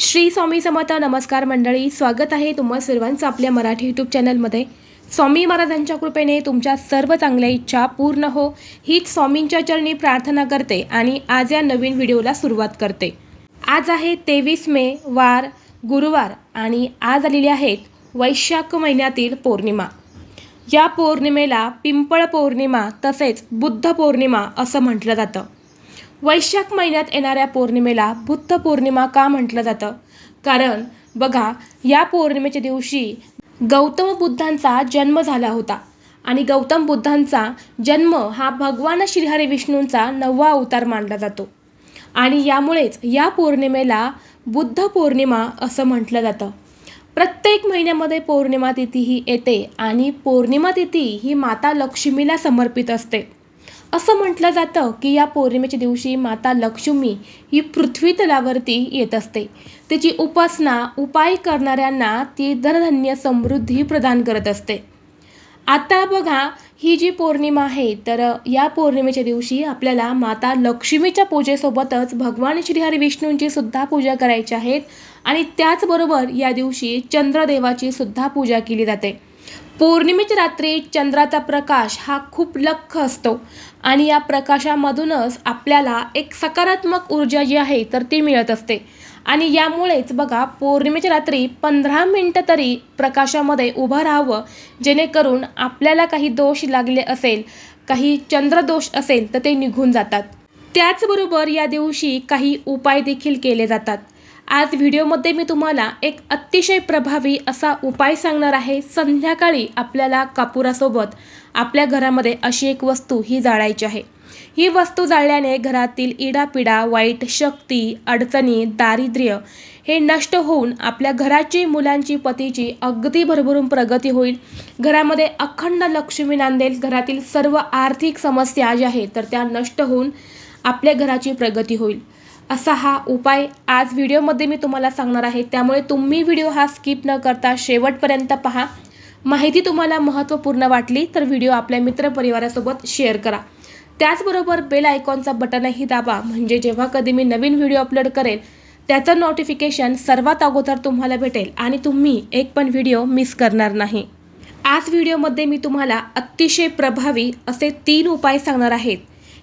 श्री स्वामी समर्थ नमस्कार मंडळी स्वागत आहे तुम्हा सर्वांचं आपल्या मराठी यूट्यूब चॅनलमध्ये स्वामी महाराजांच्या कृपेने तुमच्या सर्व चांगल्या इच्छा पूर्ण हो. हीच स्वामींच्या चरणी प्रार्थना करते आणि आज या नवीन व्हिडिओला सुरुवात करते. आज आहे तेवीस मे वार गुरुवार आणि आज आलेले आहेत वैशाख महिन्यातील पौर्णिमा. या पौर्णिमेला पिंपळ पौर्णिमा तसेच बुद्ध पौर्णिमा असं म्हटलं जातं. वैशाख महिन्यात येणाऱ्या पौर्णिमेला बुद्ध पौर्णिमा का म्हटलं जातं? कारण बघा या पौर्णिमेच्या दिवशी गौतम बुद्धांचा जन्म झाला होता. आणि गौतम बुद्धांचा जन्म हा भगवान श्रीहरी विष्णूंचा नववा अवतार मानला जातो. आणि यामुळेच या पौर्णिमेला बुद्ध पौर्णिमा असं म्हटलं जातं. प्रत्येक महिन्यामध्ये पौर्णिमा तिथी ही येते आणि पौर्णिमा तिथी ही माता लक्ष्मीला समर्पित असते. असं म्हटलं जातं की या पौर्णिमेच्या दिवशी माता लक्ष्मी ही पृथ्वी तलावरती येत असते. तिची उपासना उपाय करणाऱ्यांना ती धनधान्य समृद्धी प्रदान करत असते. आता बघा ही जी पौर्णिमा आहे तर या पौर्णिमेच्या दिवशी आपल्याला माता लक्ष्मीच्या पूजेसोबतच भगवान श्रीहरी विष्णूंची सुद्धा पूजा करायची आहेत आणि त्याचबरोबर या दिवशी चंद्रदेवाची सुद्धा पूजा केली जाते. पौर्णिमेच्या रात्री चंद्राचा प्रकाश हा खूप लख असतो. आणि या प्रकाशामधूनच आपल्याला एक सकारात्मक ऊर्जा जी आहे तर ती मिळत असते. आणि यामुळेच बघा पौर्णिमेच्या रात्री पंधरा मिनटं तरी प्रकाशामध्ये उभं राहावं जेणेकरून आपल्याला काही दोष लागले असेल काही चंद्रदोष असेल तर ते निघून जातात. त्याचबरोबर या दिवशी काही उपाय देखील केले जातात. आज व्हिडिओमध्ये मी तुम्हाला एक अतिशय प्रभावी असा उपाय सांगणार आहे. संध्याकाळी आपल्याला कापुरासोबत आपल्या घरामध्ये अशी एक वस्तू ही जाळायची आहे. ही वस्तू जाळल्याने घरातील इडापिडा वाईट शक्ती अडचणी दारिद्र्य हे नष्ट होऊन आपल्या घराची मुलांची पतीची अगदी भरभरून प्रगती होईल. घरामध्ये अखंड लक्ष्मी नांदेल. घरातील सर्व आर्थिक समस्या ज्या आहेत तर त्या नष्ट होऊन आपल्या घराची प्रगती होईल. असा हा उपाय आज व्हिडिओमध्ये मी तुम्हाला सांगणार आहे. त्यामुळे तुम्ही व्हिडिओ हा स्किप न करता शेवटपर्यंत पहा. माहिती तुम्हाला महत्त्वपूर्ण वाटली तर व्हिडिओ आपल्या मित्रपरिवारासोबत शेअर करा. त्याचबरोबर बेल आयकॉनचा बटनही दाबा. म्हणजे जेव्हा कधी मी नवीन व्हिडिओ अपलोड करेल त्याचं नोटिफिकेशन सर्वात अगोदर तुम्हाला भेटेल आणि तुम्ही एक पण व्हिडिओ मिस करणार नाही. आज व्हिडिओमध्ये मी तुम्हाला अतिशय प्रभावी असे तीन उपाय सांगणार आहेत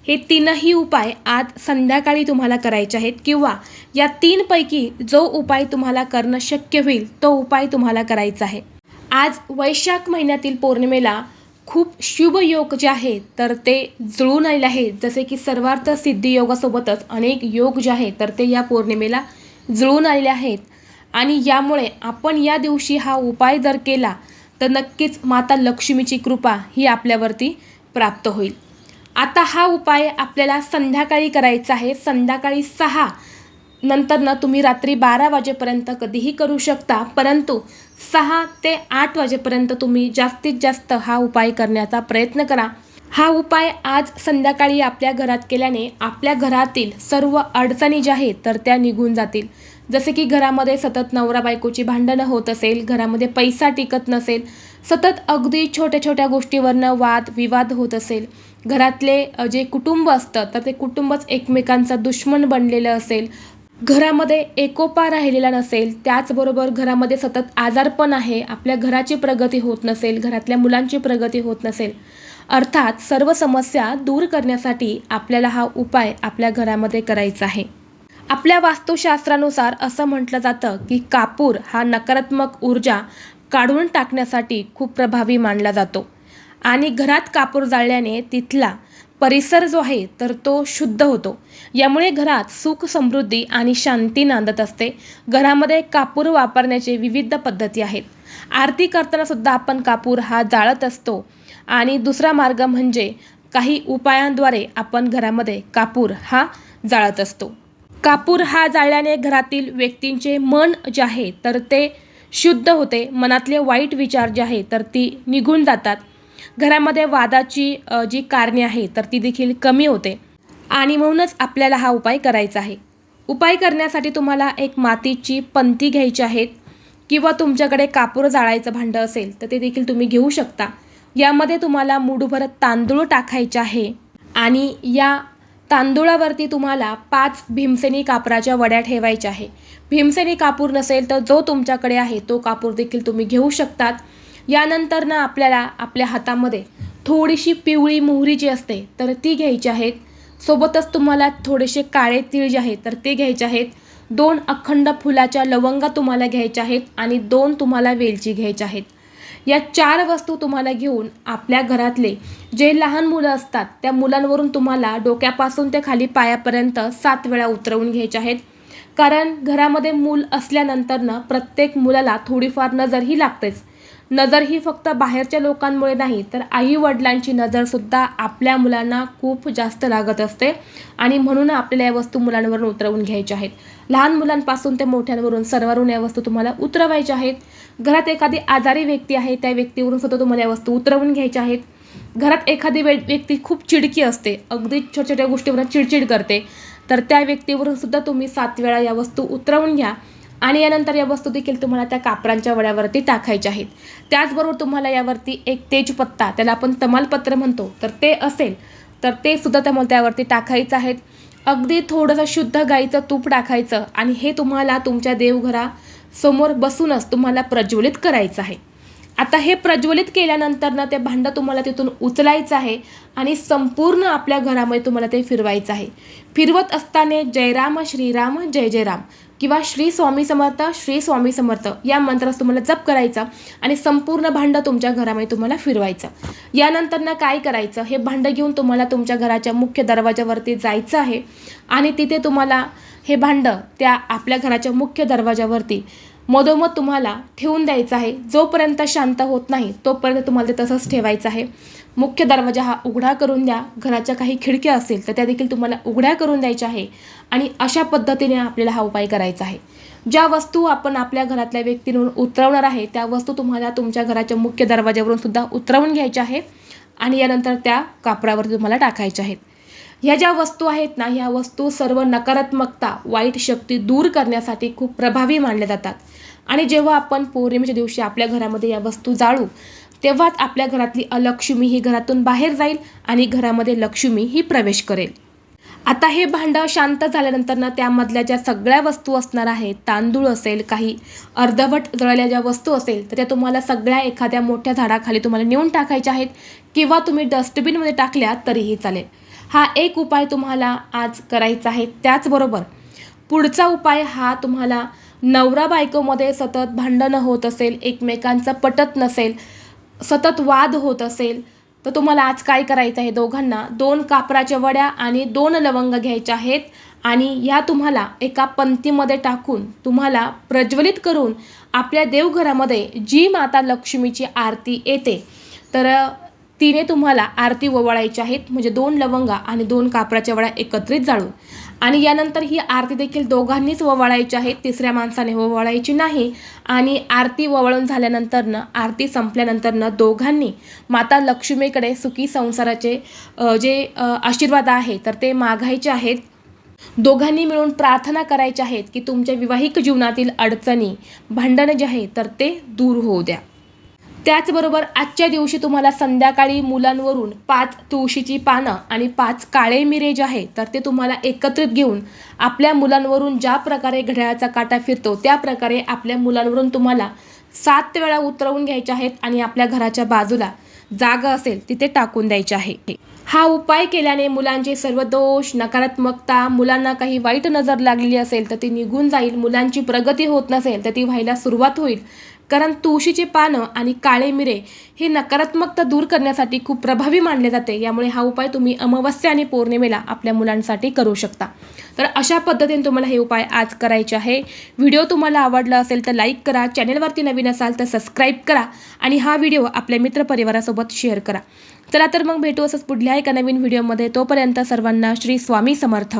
हे तीनही उपाय आज संध्याकाळी तुम्हाला करायचे आहेत किंवा या तीनपैकी जो उपाय तुम्हाला करणं शक्य होईल तो उपाय तुम्हाला करायचा आहे. आज वैशाख महिन्यातील पौर्णिमेला खूप शुभ योग जे आहेत तर ते जुळून आलेले आहेत जसे की सर्वार्थ सिद्धी योगासोबतच अनेक योग जे आहेत तर ते या पौर्णिमेला जुळून आलेले आहेत. आणि यामुळे आपण या दिवशी हा उपाय जर केला तर नक्कीच माता लक्ष्मीची कृपा ही आपल्यावरती प्राप्त होईल. आता हा उपाय आपल्याला संध्याकाळी करायचा आहे. संध्याकाळी सहा नंतर ना तुम्ही रात्री बारा वाजेपर्यंत कधीही करू शकता. परंतु सहा ते आठ वाजेपर्यंत तुम्ही जास्तीत जास्त हा उपाय करण्याचा प्रयत्न करा. हा उपाय आज संध्याकाळी आपल्या घरात केल्याने आपल्या घरातील सर्व अडचणी ज्या आहेत तर त्या निघून जातील. जसे की घरामध्ये सतत नवरा बायकोची भांडणं होत असेल घरामध्ये पैसा टिकत नसेल सतत अगदी छोट्या छोट्या गोष्टीवरनं वाद विवाद होत असेल घरातले जे कुटुंब असतं तर ते कुटुंबच एकमेकांचा दुश्मन बनलेलं असेल घरामध्ये एकोपा राहिलेला नसेल त्याचबरोबर घरामध्ये सतत आजारपण आहे आपल्या घराची प्रगती होत नसेल घरातल्या मुलांची प्रगती होत नसेल अर्थात सर्व समस्या दूर करण्यासाठी आपल्याला हा उपाय आपल्या घरामध्ये करायचा आहे. आपल्या वास्तुशास्त्रानुसार असं म्हटलं जातं की कापूर हा नकारात्मक ऊर्जा काढून टाकण्यासाठी खूप प्रभावी मानला जातो. आणि घरात कापूर जाळल्याने तिथला परिसर जो आहे तर तो शुद्ध होतो. यामुळे घरात सुख समृद्धी आणि शांती नांदत असते. घरामध्ये कापूर वापरण्याचे विविध पद्धती आहेत. आरती करतानासुद्धा आपण कापूर हा जाळत असतो. आणि दुसरा मार्ग म्हणजे काही उपायांद्वारे आपण घरामध्ये कापूर हा जाळत असतो. कापूर हा जाळल्याने घरातील व्यक्तींचे मन जे आहे तर ते शुद्ध होते. मनातले वाईट विचार जे आहे तर ती निघून जातात. घरामध्ये वादाची जी कारणे आहे तर ती देखील कमी होते. आणि म्हणूनच आपल्याला हा उपाय करायचा आहे. उपाय करण्यासाठी तुम्हाला एक मातीची पंती घ्यायची आहेत किंवा तुमच्याकडे कापूर जाळायचं भांडं असेल तर ते देखील तुम्ही घेऊ शकता. यामध्ये तुम्हाला मूठभर तांदूळ टाकायचे आहे आणि या तांदूळावरती तुम्हाला पाच भीमसेनी कापराच्या वड्या ठेवायच्या आहे. भीमसेनी कापूर नसेल तर जो तुमच्याकडे आहे तो कापूर देखील तुम्ही घेऊ शकतात. यानंतर ना आपल्याला आपल्या हातामध्ये थोडीशी पिवळी मोहरी जी असते तर ती घ्यायची आहेत. सोबतच तुम्हाला थोडेसे काळे तीळ जे आहेत तर ते घ्यायचे आहेत. दोन अखंड फुलाच्या लवंगा तुम्हाला घ्यायच्या आहेत आणि दोन तुम्हाला वेलची घ्यायच्या आहेत. या चार वस्तू तुम्हाला घेऊन आपल्या घरातले जे लहान मुलं असतात त्या मुलांवरून तुम्हाला डोक्यापासून ते खाली पायापर्यंत सात वेळा उतरवून घ्यायचे आहेत. कारण घरामध्ये मूल असल्यानंतरनं प्रत्येक मुलाला थोडीफार नजर ही लागतेच. नजर ही फक्त बाहेरच्या लोकांमुळे नाही तर आई वडिलांची नजरसुद्धा आपल्या मुलांना खूप जास्त लागत असते. आणि म्हणून आपल्याला या वस्तू मुलांवरून उतरवून घ्यायच्या आहेत. लहान मुलांपासून ते मोठ्यांवरून सर्वांवरून या वस्तू तुम्हाला उतरवायच्या आहेत. घरात एखादी आजारी व्यक्ती आहे त्या व्यक्तीवरून सुद्धा तुम्हाला या वस्तू उतरवून घ्यायच्या आहेत. घरात एखादी व्यक्ती खूप चिडकी असते अगदी छोट्या छोट्या गोष्टीवरून चिडचिड करते. तर त्या व्यक्तीवरून सुद्धा तुम्ही सात वेळा या वस्तू उतरवून घ्या. आणि यानंतर या वस्तू देखील तुम्हाला त्या कापरांच्या वड्यावरती टाकायच्या आहेत. त्याचबरोबर तुम्हाला यावरती एक तेजपत्ता त्याला आपण तमालपत्र म्हणतो. तर ते असेल तर ते सुद्धा तुम्हाला त्यावरती टाकायचं आहेत. अगदी थोडंसं शुद्ध गाईचं तूप टाकायचं आणि हे तुम्हाला तुमच्या देवघरासमोर बसूनच तुम्हाला प्रज्वलित करायचं आहे. आता हे प्रज्वलित केल्यानंतर ना ते भांडं तुम्हाला तिथून उचलायचं आहे आणि संपूर्ण आपल्या घरामध्ये तुम्हाला ते फिरवायचं आहे. फिरवत असताना जयराम श्रीराम जय जय राम किंवा श्री स्वामी समर्थ श्री स्वामी समर्थ या मंत्रास तुम्हाला जप करायचा आणि संपूर्ण भांडं तुमच्या घरामध्ये तुम्हाला फिरवायचं. यानंतर ना काय करायचं? हे भांडं घेऊन तुम्हाला तुमच्या घराच्या मुख्य दरवाजावरती जायचं आहे आणि तिथे तुम्हाला हे भांडं त्या आपल्या घराच्या मुख्य दरवाजावरती मधोमध तुम्हाला ठेवून द्यायचं आहे. जोपर्यंत शांत होत नाही तोपर्यंत तुम्हाला ते तसंच ठेवायचं आहे. मुख्य दरवाजा हा उघडा करून द्या. घराच्या काही खिडक्या असेल तर त्या देखील तुम्हाला उघड्या करून द्यायच्या आहे आणि अशा पद्धतीने आपल्याला हा उपाय करायचा आहे. ज्या वस्तू आपण आपल्या घरातल्या व्यक्तींवरून उतरवणार आहे त्या वस्तू तुम्हाला तुमच्या घराच्या मुख्य दरवाजावरून सुद्धा उतरवून घ्यायच्या आहे आणि यानंतर त्या कापडावर तुम्हाला टाकायच्या आहेत. ह्या ज्या वस्तू आहेत ना ह्या वस्तू सर्व नकारात्मकता वाईट शक्ती दूर करण्यासाठी खूप प्रभावी मानल्या जातात. आणि जेव्हा आपण पौर्णिमेच्या दिवशी आपल्या घरामध्ये या वस्तू जाळू तेव्हाच आपल्या घरातली अलक्ष्मी ही घरातून बाहेर जाईल आणि घरामध्ये लक्ष्मी ही प्रवेश करेल. आता हे भांडं शांत झाल्यानंतर ना त्यामधल्या ज्या सगळ्या वस्तू असणार आहेत तांदूळ असेल काही अर्धवट जळल्या ज्या वस्तू असेल तर त्या तुम्हाला सगळ्या एखाद्या मोठ्या झाडाखाली तुम्हाला नेऊन टाकायच्या आहेत किंवा तुम्ही डस्टबिनमध्ये टाकल्या तरीही चालेल. हा एक उपाय तुम्हाला आज करायचा आहे. त्याचबरोबर पुढचा उपाय हा तुम्हाला नवरा बायकोमध्ये सतत भांडणं होत असेल एकमेकांचं पटत नसेल सतत वाद होत असेल तर तुम्हाला आज काय करायचं आहे दोघांना? दोन कापराच्या वड्या आणि दोन लवंग घ्यायच्या आहेत आणि ह्या तुम्हाला एका पंक्तीमध्ये टाकून तुम्हाला प्रज्वलित करून आपल्या देवघरामध्ये जी माता लक्ष्मीची आरती येते तर तिने तुम्हाला आरती ओवाळायची आहेत म्हणजे दोन लवंगा आणि दोन कापराच्या वड्या एकत्रित जाळून. आणि यानंतर ही आरती देखील दोघांनीच ववाळायची आहे. तिसऱ्या माणसाने ववळायची नाही. आणि आरती ओवाळून झाल्यानंतरनं आरती संपल्यानंतरनं दोघांनी माता लक्ष्मीकडे सुखी संसाराचे जे आशीर्वाद आहे तर ते मागायचे आहेत. दोघांनी मिळून प्रार्थना करायच्या आहेत की तुमच्या विवाहिक जीवनातील अडचणी भांडणं जे आहे तर ते दूर होऊ द्या. त्याचबरोबर आजच्या दिवशी तुम्हाला संध्याकाळी मुलांवरून पाच तुळशीची पानं आणि पाच काळे मिरे जे आहे तर ते तुम्हाला एकत्रित घेऊन आपल्या मुलांवरून ज्या प्रकारे घड्याळाचा काटा फिरतो त्या प्रकारे आपल्या मुलांवरून तुम्हाला सात वेळा उतरवून घ्यायचे आहेत आणि आपल्या घराच्या बाजूला जागा असेल तिथे टाकून द्यायचे आहे. हा उपाय केल्याने मुलांचे सर्व दोष नकारात्मकता मुलांना काही वाईट नजर लागलेली असेल तर ती निघून जाईल. मुलांची प्रगती होत नसेल तर ती व्हायला सुरुवात होईल. कारण तुळशीचे पानं आणि काळे मिरे हे नकारात्मकता दूर करण्यासाठी खूप प्रभावी मानले जाते. यामुळे हा उपाय तुम्ही अमावस्या आणि पौर्णिमेला आपल्या मुलांसाठी करू शकता. तर अशा पद्धतीने तुम्हाला हे उपाय आज करायचे आहे. व्हिडिओ तुम्हाला आवडला असेल तर लाईक करा चॅनलवरती नवीन असाल तर सबस्क्राईब करा आणि हा व्हिडिओ आपल्या मित्रपरिवारासोबत शेअर करा. चला तर मग भेटू असंच पुढल्या एका नवीन व्हिडिओमध्ये. तोपर्यंत सर्वांना श्री स्वामी समर्थ.